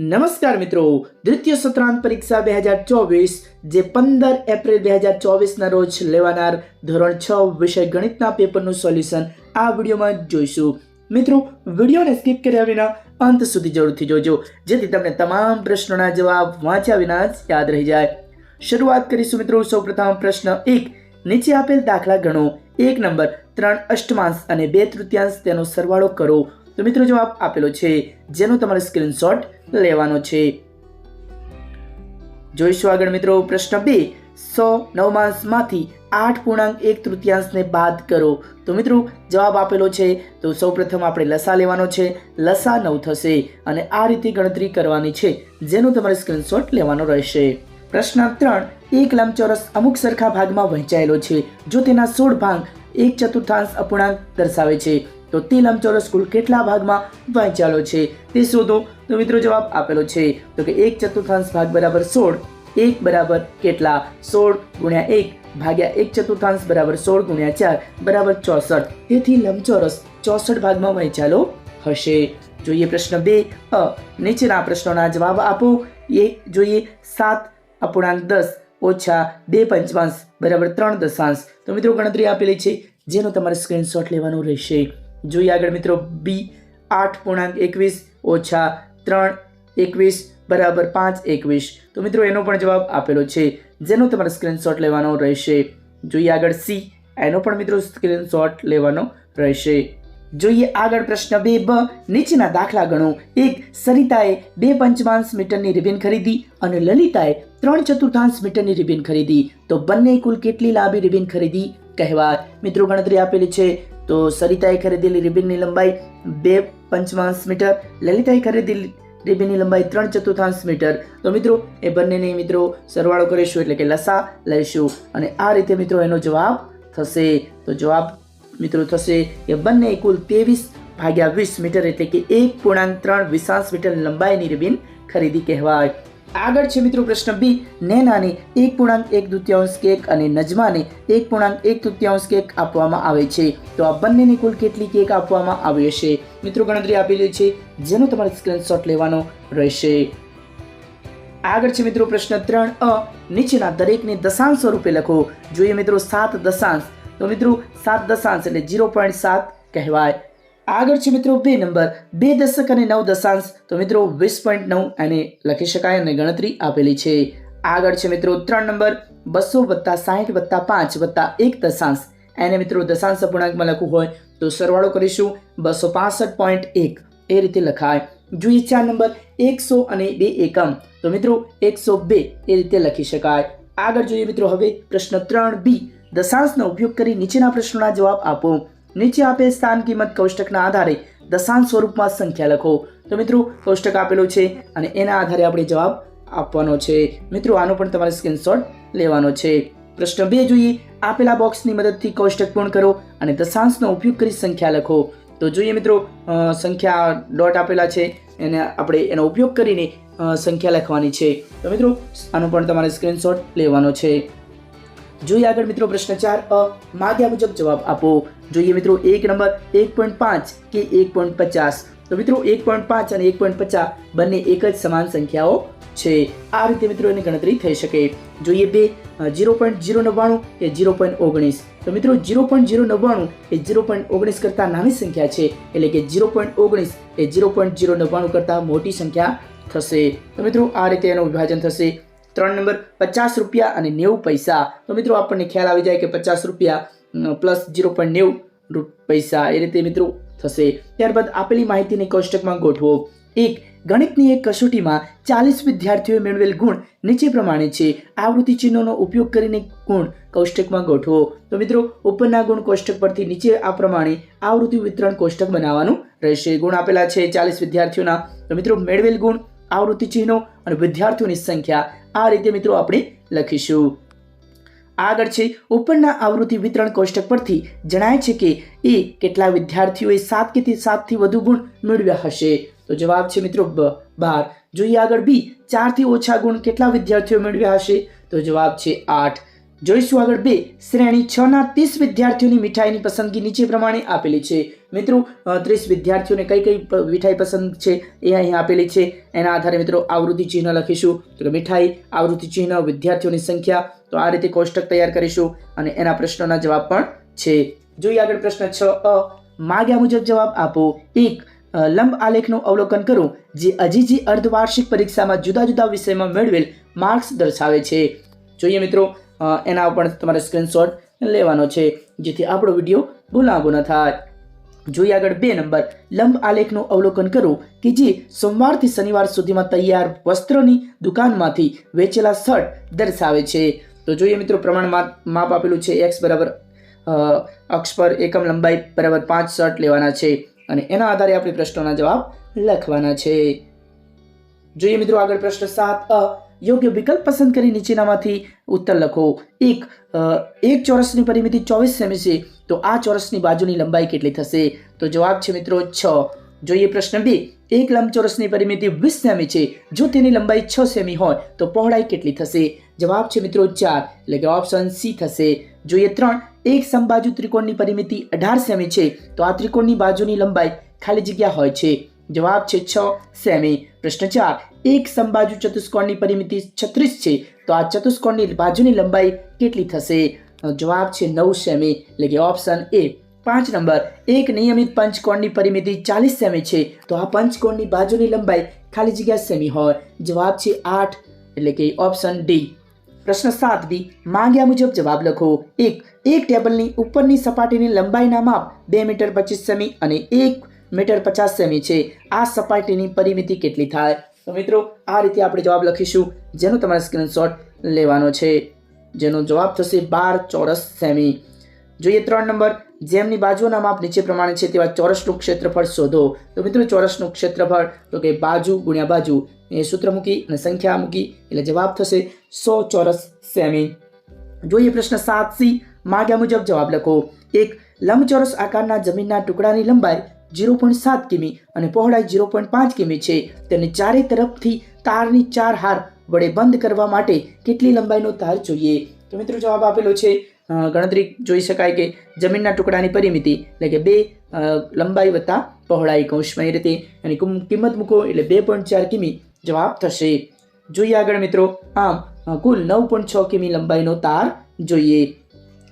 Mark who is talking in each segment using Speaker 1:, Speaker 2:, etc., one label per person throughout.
Speaker 1: નમસ્કાર મિત્રો. દ્વિતીય સત્રાંત પરીક્ષા બે હજાર ચોવીસ, જે પંદર એપ્રિલ બે હજાર ચોવીસના રોજ લેવાનાર ધોરણ છ વિષય ગણિતના પેપરનું સોલ્યુશન આ વિડીયોમાં જોઈશું. મિત્રો, વિડીયોને સ્કીપ કર્યા વિના અંત સુધી જરૂરથી જોજો, જેથી તમને તમામ પ્રશ્નોના જવાબ વાંચ્યા વિના જ યાદ રહી જાય. શરૂઆત કરીશું મિત્રો. સૌપ્રથમ પ્રશ્ન એક, નીચે આપેલ દાખલા ગણો. એક નંબર, ત્રણ અષ્ટમાંશ અને બે તૃતીયાંશ તેનો સરવાળો કરો. તો મિત્રો જવાબ આપેલો છે, જેનો તમારે સ્ક્રીનશોટ લેવાનો છે. જોઈશું આગળ મિત્રો પ્રશ્ન બે, સો નવમાંશમાંથી આઠ પૂર્ણાંક એક તૃતીયાંશને બાદ કરો. તો મિત્રો જવાબ આપેલો છે, તો સૌપ્રથમ આપણે લસા લેવાનો છે, લસા નવ થશે અને આ રીતે ગણતરી કરવાની છે, જેનો તમારે સ્ક્રીનશોટ લેવાનો રહેશે. પ્રશ્ન ત્રણ, એક લંબચોરસ અમુક સરખા ભાગમાં વહેંચાયેલો છે, જો તેના સોળ ભાગ એક ચતુર્થાંશ અપૂર્ણાંક દર્શાવે છે તો તે લંબચોરસ કુલ કેટલા ભાગમાં વહેંચાયેલો છે? તે શોધો. તો મિત્રો જવાબ આપેલો છે તો કે એક ચતુર્થાંશ ભાગ બરાબર સોળ, એક બરાબર કેટલા? સોળ ગુણ્યા એક ભાગ્યા એક ચતુર્થાંશ બરાબર સોળ ગુણ્યા ચાર બરાબર ચોસઠ. તેથી લંબચોરસ ચોસઠ ભાગમાં વહેંચાયેલો હશે. જોઈએ પ્રશ્ન બે, અ, નીચેના પ્રશ્નોના જવાબ આપો. એ, જોઈએ સાત અપૂર્ણાંક દસ ઓછા બે પંચમાંશ બરાબર ત્રણ દશાંશ. તો મિત્રો ગણતરી આપેલી છે. જેનો તમારે સ્ક્રીનશોટ લેવાનો રહેશે. જોઈએ આગળ મિત્રો, બી આઠ પૂર્ણાંક એકવીસ, ઓછા ત્રણ એકવીસ, બરાબર પાંચ એકવીસ. તો મિત્રો, એનો પણ જવાબ આપેલો છે. જેનો તમારે સ્ક્રીનશોટ લેવાનો રહેશે. જોઈએ આગળ સી, એનો પણ મિત્રો સ્ક્રીનશોટ લેવાનો રહેશે. જોઈએ આગળ પ્રશ્ન બે, બ, નીચેના દાખલા ગણો. એક, સરિતાએ બે પંચમાંશ મીટરની રિબિન ખરીદી અને લલિતાએ ત્રણ ચતુર્થાંશ મીટરની રિબિન ખરીદી. તો બંને કુલ કેટલી લાંબી રિબિન ખરીદી કહેવાય. મિત્રો, ગણતરી આપેલી છે. તો સરિતાએ ખરીદેલી રિબિનની લંબાઈ બે પંચમાંશ મીટર, લલિતાએ ખરીદેલી રિબિનની લંબાઈ ત્રણ ચતુર્થાંશ મીટર. તો મિત્રો, એ બંનેને મિત્રો સરવાળો કરીશું એટલે કે લસા લઈશું. અને આ રીતે મિત્રો એનો જવાબ થશે. તો જવાબ મિત્રો થશે કે બંને કુલ ત્રેવીસ ભાગ્યા વીસ મીટર એટલે કે એક પૂર્ણાંક ત્રણ વીસાંશ મીટર લંબાઈની રિબિન ખરીદી કહેવાય. આગળ છે મિત્રો પ્રશ્ન બી, નેનાને એક પૂર્ણાંક, એક દ્વિતીયાંશ કેક અને નજમાને એક પૂર્ણાંક, એક તૃતીયાંશ કેક આપવામાં આવે છે. તો આ બંનેની કુલ કેટલી કેક આપવામાં આવી હશે? મિત્રો ગણતરી આપેલી છે જેનો તમારે સ્ક્રીનશોટ લેવાનો રહેશે. આગળ છે મિત્રો પ્રશ્ન ત્રણ અ, નીચેના દરેકને દશાંશ સ્વરૂપે લખો. જોઈએ મિત્રો સાત દશાંશ. તો મિત્રો સાત દશાંશ એટલે જીરો પોઈન્ટ સાત કહેવાય. આગળ છે મિત્રો બે નંબર, બે દશક અને નવ દશાંશ. તો મિત્રો વીસ પોઈન્ટ નવ એને લખી શકાય અને ગણતરી આપેલી છે. આગળ છે મિત્રો ત્રણ નંબર, બસો વત્તા સાહીઠ વત્તા પાંચ વત્તા એક દશાંશ. એને મિત્રો દશાંશ અપૂર્ણાંકમાં લખવું હોય તો સરવાળો કરીશું. બસો પાસઠ પોઈન્ટ એક. એ રીતે લખાય. જોઈએ ચાર નંબર, એકસો અને બે એકમ. તો મિત્રો એકસો બે એ રીતે લખી શકાય. આગળ જોઈએ મિત્રો હવે પ્રશ્ન ત્રણ બી. દશાંશનો ઉપયોગ કરી નીચેના પ્રશ્નોના જવાબ આપો. નીચે આપેલ સ્થાન કિંમત કોષ્ટકના આધારે દશાંશ સ્વરૂપમાં સંખ્યા લખો. તો મિત્રો, કોષ્ટક આપેલું છે અને એના આધારે આપણે જવાબ આપવાનો છે. મિત્રો, આનો પણ તમારે સ્ક્રીનશોટ લેવાનો છે. પ્રશ્ન બે જોઈએ. આપેલા બોક્સની મદદથી કોષ્ટક પૂર્ણ કરો અને દશાંશનો ઉપયોગ કરી સંખ્યા લખો. તો જોઈએ મિત્રો સંખ્યા ડોટ આપેલા છે એને આપણે એનો ઉપયોગ કરીને સંખ્યા લખવાની છે. તો મિત્રો, આનો પણ તમારે સ્ક્રીનશોટ લેવાનો છે. જોઈએ આગળ મિત્રો પ્રશ્ન ચાર, અ માગ્યા મુજબ જવાબ આપો. જોઈએ મિત્રો, એક નંબર એક પોઈન્ટ પાંચ કે એક પોઈન્ટ પચાસ? તો મિત્રો, એક પોઈન્ટ પાંચ અને એક પોઈન્ટ પચાસ બંને એક જ સમાન સંખ્યાઓ છે. આ રીતે મિત્રો એની ગણતરી થઈ શકે. જોઈએ બે જીરો પોઈન્ટ જીરો નવ્વાણું કે જીરો પોઈન્ટ ઓગણીસ? તો મિત્રો જીરો પોઈન્ટ જીરો નવ્વાણું એ જીરો પોઈન્ટ ઓગણીસ કરતાં નાની સંખ્યા છે. એટલે કે જીરો પોઈન્ટ ઓગણીસ એ જીરો પોઈન્ટ જીરો નવ્વાણું કરતાં મોટી સંખ્યા થશે. તો મિત્રો, આ રીતે એનું વિભાજન થશે. ત્રણ નંબર પચાસ રૂપિયા અને નેવું પૈસા. તો મિત્રો આપણને ખ્યાલ આવી જાય કે પચાસ રૂપિયા પ્લસ જીરો પોઈન્ટ નેવું પૈસા એ રીતે મિત્રો થશે. ત્યારબાદ આપેલી માહિતીને કોષ્ટકમાં ગોઠવો. એક, ગણિતની એક કસોટીમાં ચાલીસ વિદ્યાર્થીઓએ મેળવેલ ગુણ નીચે પ્રમાણે છે. આવૃત્તિ ચિહ્નોનો ઉપયોગ કરીને ગુણ કોષ્ટકમાં ગોઠવો. તો મિત્રો, ઉપરના ગુણ કોષ્ટક પરથી નીચે આ પ્રમાણે આવૃત્તિ વિતરણ કોષ્ટક બનાવવાનું રહેશે. ગુણ આપેલા છે ચાલીસ વિદ્યાર્થીઓના. તો મિત્રો, મેળવેલ ગુણ, આવૃત્તિ ચિહ્નો અને વિદ્યાર્થીઓની સંખ્યા આ રીતે મિત્રો આપણે લખીશું. આગળ છે, ઉપરના આવૃત્તિ વિતરણ કોષ્ટક પરથી જણાય છે કે એ કેટલા વિદ્યાર્થીઓએ સાત કે સાતથી વધુ ગુણ મેળવ્યા હશે. તો જવાબ છે મિત્રો બાર. જોઈએ આગળ બી, ચારથી ઓછા ગુણ કેટલા વિદ્યાર્થીઓ મેળવ્યા હશે? તો જવાબ છે આઠ. જોઈશું આગળ બે, શ્રેણી છ ના ત્રીસ વિદ્યાર્થીઓની મીઠાઈની પસંદગી નીચે પ્રમાણે આપેલી છે. મિત્રો ત્રીસ વિદ્યાર્થીઓને કઈ કઈ મીઠાઈ પસંદ છે એ અહીં આપેલી છે. એના આધારે મિત્રો, આવૃત્તિ ચિહ્ન લખીશું. તો કે મીઠાઈ, આવૃત્તિ ચિહ્ન, વિદ્યાર્થીઓની સંખ્યા. તો આ રીતે કોષ્ટક તૈયાર કરીશું અને એના પ્રશ્નોના જવાબ પણ છે. જોઈએ આગળ પ્રશ્ન છ. અ, માગ્યા મુજબ જવાબ આપો. એક લંબ આલેખનું અવલોકન કરો જે અજીજી અર્ધવાર્ષિક પરીક્ષામાં જુદા જુદા વિષયમાં મેળવેલ માર્ક્સ દર્શાવે છે. જોઈએ મિત્રો એના પણ તમારે સ્ક્રીનશોટ લેવાનો છે, જેથી આપણો વીડિયો ભૂલાંબો ન થાય. જોઈએ આગળ બે નંબર. લંબ આલેખનું અવલોકન કરો કે જે સોમવારથી શનિવાર સુધીમાં તૈયાર વસ્ત્રોની દુકાનમાંથી વેચેલા શર્ટ દર્શાવે છે. તો જોઈએ મિત્રો, પ્રમાણ માપ આપેલું છે એક્સ બરાબર અક્ષ પર એકમ લંબાઈ બરાબર પાંચ શર્ટ લેવાના છે અને એના આધારે આપણે પ્રશ્નોના જવાબ લખવાના છે. જોઈએ મિત્રો, આગળ પ્રશ્ન સાત અ યોગ્ય વિકલ્પ પસંદ કરી નીચેનામાંથી ઉત્તર લખો. એક એક ચોરસની પરિમિતિ ચોવીસ સેમી છે, તો આ ચોરસની બાજુની લંબાઈ કેટલી થશે? તો જવાબ છે મિત્રો છ. જોઈએ પ્રશ્ન બે. એક લંબચોરસની પરિમિતિ વીસ સેમી છે, જો તેની લંબાઈ છ સેમી હોય, તો પહોળાઈ કેટલી થશે? જવાબ છે મિત્રો ચાર, એટલે કે ઓપ્શન સી થશે. જોઈએ ત્રણ. એક સમબાજુ ત્રિકોણની પરિમિતિ અઢાર સેમી છે, તો આ ત્રિકોણની બાજુની લંબાઈ ખાલી જગ્યા હોય છે. જવાબ છે છ. સેમી. પ્રશ્ન ચાર. એક સમબાજુ ચતુષ્કોણની પરિમિતિ છત્રીસ છે. તો આ ચતુષ્કોણની બાજુની લંબાઈ કેટલી થશે? જવાબ છે નવ સેમી. એટલે કે ઓપ્શન એ પાંચ નંબર. એક નિયમિત પંચકોણની પરિમિતિ ચાલીસ સેમી છે. તો આ પંચકોણની બાજુની લંબાઈ ખાલી જગ્યા સેમી હોય. જવાબ છે આઠ. એટલે કે ઓપ્શન ડી પ્રશ્ન સાત બી માંગ્યા મુજબ જવાબ લખો. એક. એક ટેબલની ઉપરની સપાટીની લંબાઈના માપ બે મીટર પચીસ સેમી અને એક મીટર પચાસ સેમી છે. આ સપાટીની પરિમિતિ કેટલી થાય? તો મિત્રો, આ રીતે આપણે જવાબ લખીશું, જેનો તમારે સ્ક્રીનશોટ લેવાનો છે. જેનો જવાબ થશે બાર ચોરસ સેમી જોઈએ ત્રણ નંબર, જેમની બાજુના માપ નીચે પ્રમાણે છે તેવા ચોરસનું ક્ષેત્રફળ શોધો. તો મિત્રો, ચોરસનું ક્ષેત્રફળ, તો કે બાજુ ગુણ્યા બાજુ, એ સૂત્ર મૂકી અને સંખ્યા મૂકી, એટલે જવાબ થશે સો ચોરસ સેમી જોઈએ પ્રશ્ન સાત સી, માગ્યા મુજબ જવાબ લખો. એક, લંબચોરસ આકારના જમીનના ટુકડાની લંબાઈ ઝીરો પોઈન્ટ સાત કિમી અને પહોળાઈ ઝીરો પોઈન્ટ પાંચ કિમી છે. તેને ચારે તરફથી તારની ચાર હાર વડે બંધ કરવા માટે કેટલી લંબાઈનો તાર જોઈએ? તો મિત્રો જવાબ આપેલો છે ગણતરી જોઈ શકાય કે જમીનના ટુકડાની પરિમિતિ એટલે કે બે લંબાઈ વત્તા પહોળાઈ કૌંસમાં એ રીતે એની કિંમત મૂકો એટલે બે પોઈન્ટ ચાર કિમી જવાબ થશે. જોઈએ આગળ મિત્રો, આમ કુલ નવ પોઈન્ટ છ કિમી લંબાઈનો તાર જોઈએ.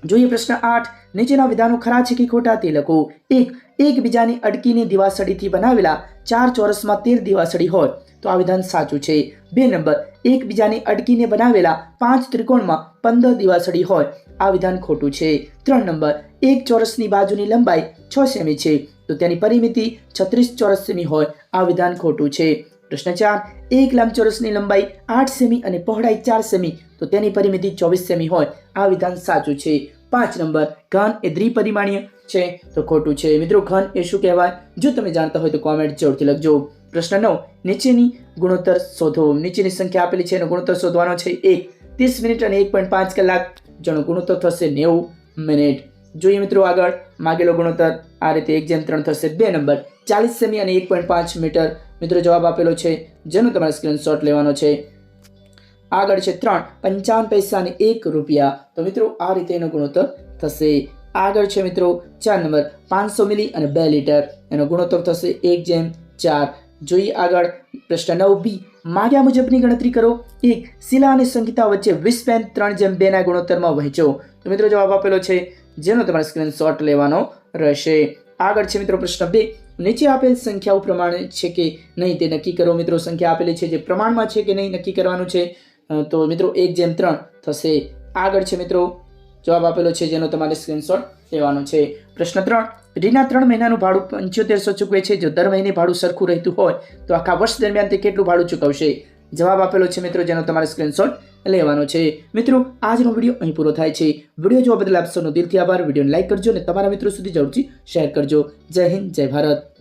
Speaker 1: જોઈએ પ્રશ્ન આઠ નીચેના વિધાનો ખરા છે કે ખોટા તે લખો એક એકબીજાની અડકીને દિવાસળીથી બનાવેલા ચાર ચોરસમાં તેર દિવાસળી હોય. તો આ વિધાન સાચું છે. બે નંબર, એકબીજાની અડકીને બનાવેલા પાંચ ત્રિકોણમાં પંદર દિવાસળી હોય. આ વિધાન ખોટું છે. ત્રણ નંબર, એક ચોરસની બાજુની લંબાઈ છ સેમી છે. તો તેની પરિમિતિ છત્રીસ ચોરસ સેમી હોય. આ વિધાન ખોટું છે. પ્રશ્ન ચાર, એક લંબચોરસની લંબાઈ આઠ સેમી અને પહોળાઈ ચાર સેમી. તો તેની પરિમિતિ ચોવીસ સેમી હોય. આ વિધાન સાચું છે. પાંચ નંબર ઘન એ દ્વિપરિમાણીય છે. તો ખોટું છે. મિત્રો, ઘન એ શું કહેવાય? જો તમે જાણતા હોય તો કોમેન્ટ જરૂરથી લખજો. પ્રશ્ન નવ, નીચેની ગુણોત્તર શોધો. નીચેની સંખ્યા આપેલી છે એનો ગુણોત્તર શોધવાનો છે એક. ત્રીસ મિનિટ અને એક પોઈન્ટ પાંચ કલાક. જેનો ગુણોત્તર થશે નેવું મિનિટ. જોઈએ મિત્રો આગળ. માગેલો ગુણોત્તર આ રીતે એક જેમ ત્રણ થશે બે નંબર. ચાલીસ સેમી અને એક પોઈન્ટ પાંચ મીટર. મિત્રો, જવાબ આપેલો છે. જેનો તમારે સ્ક્રીનશોટ લેવાનો છે. આગળ છે ત્રણ, પંચાવન પૈસા અને એક રૂપિયા. તો મિત્રો, આ રીતે એનો ગુણોત્તર થશે. આગળ છે મિત્રો, ચાર નંબર, પાંચસો મિલી અને બે લીટર. એનો ગુણોત્તર થશે એક જેમ ચાર. જોઈએ આગળ, પ્રશ્ન નવ બી, માગ્યા મુજબની ગણતરી કરો. એક, શિલા અને સંગીતા વચ્ચે વીસ પેન ત્રણ જેમ બેના ગુણોત્તરમાં વહેંચો. તો મિત્રો, જવાબ આપેલો છે, જેનો તમારે સ્ક્રીનશોટ લેવાનો રહેશે. આગળ છે મિત્રો, પ્રશ્ન બે, નીચે આપેલ સંખ્યાઓ પ્રમાણે છે કે નહીં તે નક્કી કરો. મિત્રો, સંખ્યા આપેલી છે જે પ્રમાણમાં છે કે નહીં નક્કી કરવાનું છે. તો મિત્રો, એક જેમ ત્રણ થશે. આગળ છે મિત્રો, જવાબ આપેલો છે જેનો તમારે સ્ક્રીનશોટ લેવાનો છે. પ્રશ્ન ત્રણ, રીના ત્રણ મહિનાનું ભાડું પંચોતેરસો ચૂકવે છે. જો દર મહિને ભાડું સરખું રહેતું હોય, તો આખા વર્ષ દરમિયાન તે કેટલું ભાડું ચૂકવશે? જવાબ આપેલો છે મિત્રો, જેનો તમારે સ્ક્રીનશોટ લેવાનો છે. મિત્રો, આજનો વીડિયો અહીં પૂરો થાય છે. વીડિયો જોવા બદલ આપ દિલથી આભાર. વિડીયોને લાઇક કરજો અને તમારા મિત્રો સુધી જરૂરથી શેર કરજો. જય હિન્દ, જય ભારત.